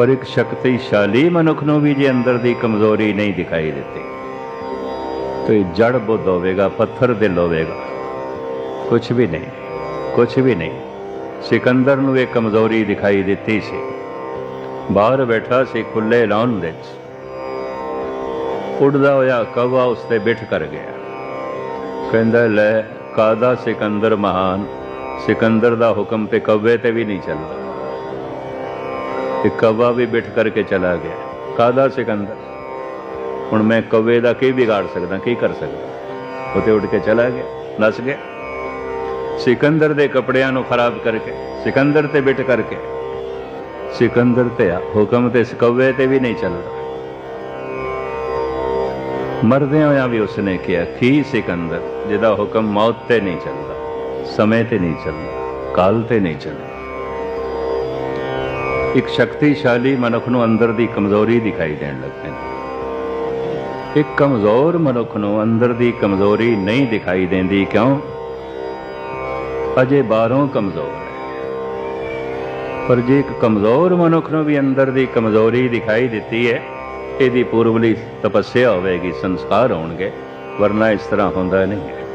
ਪਰ ਇੱਕ ਸ਼ਕਤੀਸ਼ਾਲੀ ਮਨੁੱਖ ਨੂੰ ਵੀ ਜੇ ਅੰਦਰ ਦੀ ਕਮਜ਼ੋਰੀ ਨਹੀਂ ਦਿਖਾਈ ਦਿੱਤੀ। ਤੇ ਜੜ ਬੁੱਧ ਹੋਵੇਗਾ, ਪੱਥਰ ਦਿਲ ਹੋਵੇਗਾ। ਕੁਝ ਵੀ ਨਹੀਂ ਕੁਝ ਵੀ ਨਹੀਂ। ਸਿਕੰਦਰ ਨੂੰ ਇਹ ਕਮਜ਼ੋਰੀ ਦਿਖਾਈ ਦਿੱਤੀ ਸੀ। ਬਾਹਰ ਬੈਠਾ ਸੀ ਖੁੱਲੇ ਲਾਉਣ ਵਿੱਚ। ਉੱਡਦਾ ਹੋਇਆ ਕਵਾ ਉਸ ਤੇ ਬਿਠ ਕਰ ਗਿਆ। ਕਹਿੰਦਾ, ਲੈ ਕਾਦਾ ਸਿਕੰਦਰ ਮਹਾਨ? ਸਿਕੰਦਰ ਦਾ ਹੁਕਮ ਤੇ ਕਵੇ ਤੇ ਵੀ ਨਹੀਂ ਚੱਲਦਾ। ਤੇ ਕਵਾ ਵੀ ਬਿਠ ਕਰਕੇ ਚਲਾ ਗਿਆ। ਕਾਦਾ ਸਿਕੰਦਰ? ਹੁਣ ਮੈਂ ਕਵੇ ਦਾ ਕੀ ਵਿਗਾੜ ਸਕਦਾ ਕੀ ਕਰ ਸਕਦਾ? ਉਹ ਤੇ ਉੱਡ ਕੇ ਚਲਾ ਗਿਆ ਨਸ ਗਿਆ। ਸਿਕੰਦਰ ਦੇ ਕੱਪੜਿਆਂ ਨੂੰ ਖਰਾਬ ਕਰਕੇ ਸਿਕੰਦਰ ਤੇ ਬਿਠ ਕਰਕੇ। ਸਿਕੰਦਰ ਤੇ ਆ, ਹੁਕਮ ਤੇ ਕਵੇ ਤੇ ਵੀ ਨਹੀਂ ਚੱਲਦਾ। ਮਰਦਿਆਂ ਹੋਇਆਂ ਵੀ ਉਸਨੇ ਕਿਹਾ ਕੀ ਸਿਕੰਦਰ? ਜਿਹਦਾ ਹੁਕਮ ਮੌਤ ਤੇ ਨਹੀਂ ਚੱਲਦਾ ਸਮੇਂ ਤੇ ਨਹੀਂ ਚੱਲਦਾ ਕਾਲ ਤੇ ਨਹੀਂ ਚੱਲਦਾ। ਇੱਕ ਸ਼ਕਤੀਸ਼ਾਲੀ ਮਨੁੱਖ ਨੂੰ ਅੰਦਰ ਦੀ ਕਮਜ਼ੋਰੀ ਦਿਖਾਈ ਦੇਣ ਲੱਗ ਪੈਂਦੀ ਇੱਕ ਕਮਜ਼ੋਰ ਮਨੁੱਖ ਨੂੰ ਅੰਦਰ ਦੀ ਕਮਜ਼ੋਰੀ ਨਹੀਂ ਦਿਖਾਈ ਦਿੰਦੀ ਕਿਉਂ? ਅਜੇ ਬਾਹਰੋਂ ਕਮਜ਼ੋਰ ਹੈ। ਪਰ ਜੇ ਇੱਕ ਕਮਜ਼ੋਰ ਮਨੁੱਖ ਨੂੰ ਵੀ ਅੰਦਰ ਦੀ ਕਮਜ਼ੋਰੀ ਦਿਖਾਈ ਦਿੱਤੀ ਹੈ, ਇਹਦੀ ਪੂਰਵਲੀ ਤਪੱਸਿਆ ਹੋਵੇਗੀ, ਸੰਸਕਾਰ ਹੋਣਗੇ, ਵਰਨਾ ਇਸ ਤਰ੍ਹਾਂ ਹੁੰਦਾ ਨਹੀਂ ਹੈ।